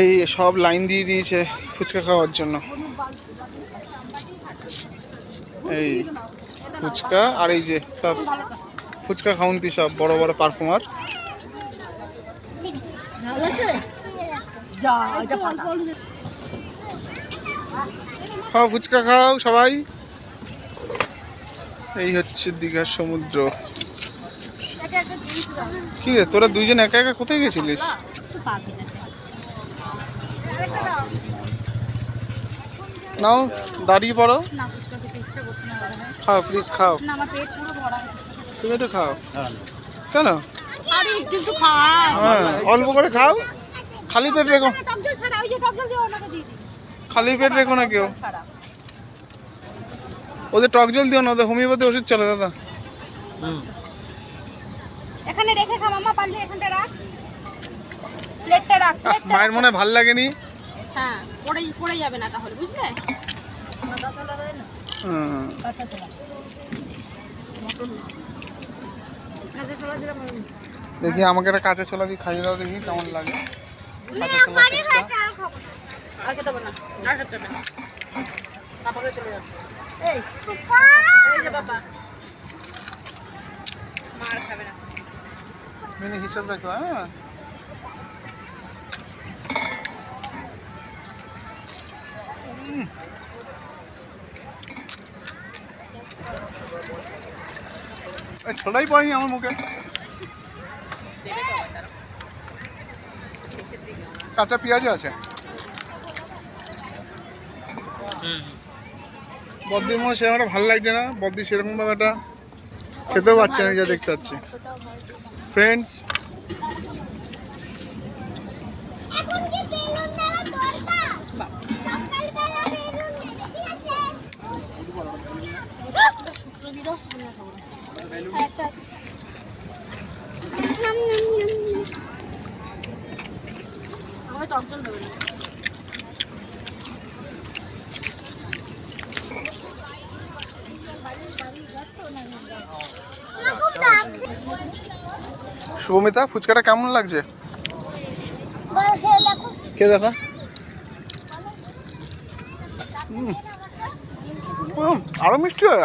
এই সব লাইন দিয়ে দিয়েছে ফুচকা খাওয়ার জন্য। এই ফুচকা আর এই যে সব ফুচকা খাউন্তি সব বড় বড় পারফর্মার খাও ফুচকা খাও সবাই। এই হচ্ছে দীঘার সমুদ্র। কি রে তোরা দুইজন একা একা কোথায় গেছিলিস? নাও দাঁড়িয়ে পড়ো। না ফুচকা খেতে ইচ্ছে করছে না দাদা ভাই। খাও প্লিজ খাও। না আমার পেট পুরো ভরা তুমি একটু খাও। কেন? আরে একটু একটু খা হ্যাঁ অল্প করে খাও। খালি পেট রেখো। টক জল ছাড়া ওই যে টক জল দিয়ে ওনাকে দিয়ে দিই। খালি পেট রেখো না কেউ। ওদের টক জল দিও না ওদের হোমিওপ্যাথি ওষুধ চলে দাদা। এখানে রেখে খা মামা পারলে এখানটা রাখ। প্লেটটা রাখ মায়ের মনে হয় ভালো লাগেনি। হ্যাঁ পড়ে পড়ে যাবে না তাহলে বুঝলে? হুম। দেখি আমাকে একটা কাঁচা ছোলা দিয়ে খাইয়ে দাও দেখি কেমন লাগে। কাঁচা ছোলা আর খেতে না। আর খেতে না। পাপাকে চলে যাবে। এই। এই বাবা। মার খাবে না। মিনি হিসাব রাখো হ্যাঁ। এই ছোলাই পড়েনি আমার মুখে। কাঁচা পেঁয়াজও আছে। বদ্দির মনে সেরকম একটা ভালো লাগছে না। বদ্দি সেরকমভাবে একটা খেতেও পারছে না, যা দেখতে পাচ্ছি। ফ্রেন্ডস শুভমিতা ফুচকাটা কেমন লাগছে? কে দেখা? আরও মিষ্টি হয়।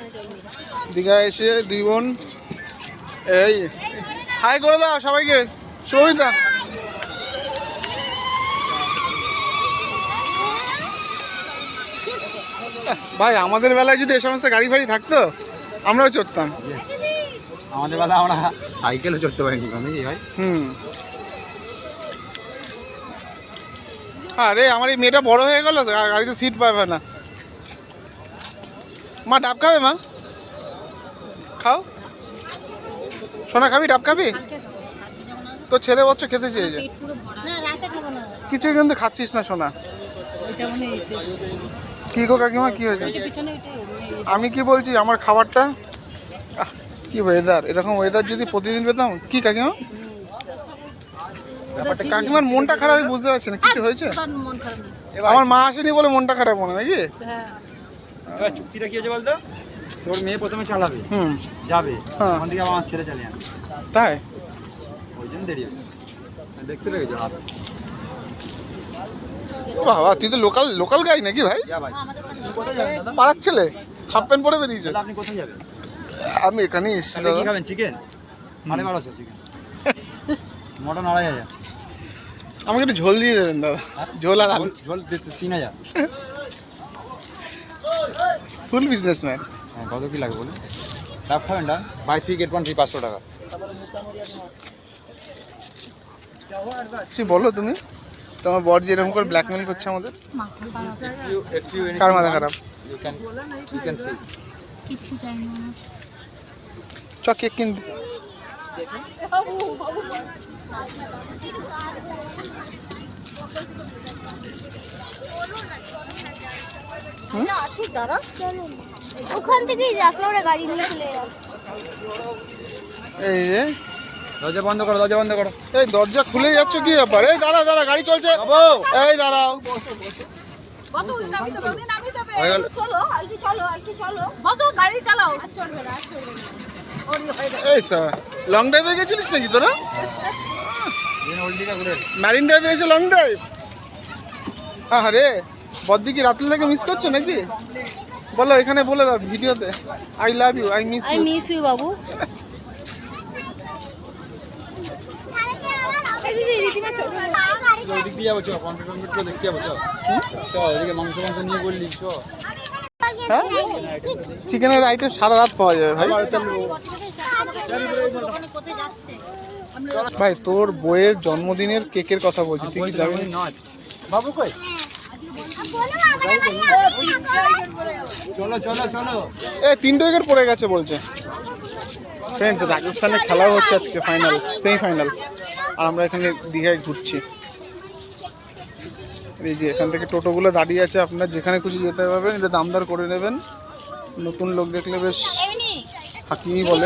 সুমিতা দীঘা এসে দুই বোন এই হাই করে দাও সবাইকে সুমিতা ভাই আমাদের বেলায় যদি এ সমস্ত গাড়ি ফাড়ি থাকতো আমরাও চড়তাম। আমাদের বেলা আমরা সাইকেলে চড়তে পারিনি আমি ভাই। হুম। আরে আমার এই মেয়েটা বড় হয়ে গেল গাড়িতে সিট পাবে না। মা ডাব খাবে মা? খাও। সোনা খাবি? ডাব খাবি? তো ছেলে বছর খেতে চেয়েছে। কিছু কিন্তু খাচ্ছিস না সোনা। মানে কি গো কাকিমা কি হয়েছে? আমি কি বলছি আমার খাবারটা? কি ওয়েদার এরকম ওয়েদার যদি প্রতিদিন পেতাম কি কাকিমা? ব্যাপারটা কাকিমার মনটা খারাপ বুঝতে পারছি না। কিছু হয়েছে? মন আমার মা আসেনি বলে মনটা খারাপ মনে নাকি? হ্যাঁ। এবার চুক্তিটা কি হয়েছে বলতো? তোর মেয়ে প্রথমে চালাবে হুম। যাবে হ্যাঁ। ওখান থেকে আবার আমার ছেলে চালিয়ে আনবে। তাই? ওই জন্য দেরি হচ্ছে। দেখতে লেগেছে আস বাবা তুই তো লোকাল লোকাল গাই নাকি ভাই? পাড়ার ছেলে? হাফ প্যান্ট পরে বেরিয়েছে। আপনি কোথায় যাবেন? আমি এখানেই এসেছি দাদা। খাবেন? চিকেন সাড়ে বারোশো চিকেন মটন আড়াই হাজার আমাকে একটু ঝোল দিয়ে দেবেন দাদা। ঝোল আর আলু। ঝোল- তিন হাজার। ফুল বিজনেসম্যান। হ্যাঁ কত কি লাগে বলুন? ডাব খাবেন ডাব? Buy three get one free পাঁচশো টাকা। কি বলো তুমি? তোমার বর যেরকম করে ব্ল্যাকমেল করছে আমাদের। কার কার মাথা খারাপ? সি না। চ কেক কিনতে ওখান থেকেই যাক গাড়ি নিয়ে চলে এই যে। দরজা বন্ধ করো দরজা বন্ধ করো। এই দরজা খুলে যাচ্ছে কি ব্যাপার? এই দাঁড়া দাঁড়া গাড়ি চলছে। এই দাঁড়াও। গেছে। এই স্যার লং ড্রাইভে গেছিলিস নাকি তোরা? ম্যারিন ড্রাইভে এসে লং ড্রাইভ আরে বদ্দি কি রাত্রি থেকে মিস করছ নাকি? বলো এখানে বলে দাও ভিডিওতে। I love you I miss I miss you বাবু। ওদিক দিয়ে যাব চ কমপ্লিট কমপ্লিট করে দেখতে যাব চ চ এদিকে মাংস মাংস নিয়ে বললি চ হ্যাঁ? চিকেনের আইটেম সারা রাত পাওয়া যাবে ভাই। ভাই তোর বইয়ের জন্মদিনের কেকের কথা বলছি তুই কি যাবি বাবু কই? চলো চলো চলো এ তিনটে উইকেট পড়ে গেছে বলছে। ফ্রেন্ডস রাজস্থানে খেলা হচ্ছে আজকে ফাইনাল সেমি ফাইনাল আর আমরা এখানে দীঘায় ঘুরছি। এই যে এখান থেকে টোটোগুলো দাঁড়িয়ে আছে আপনার যেখানে খুশি যেতে পারবেন এটা দামদার করে নেবেন। নতুন লোক দেখলে বেশ হাকিমি বলে।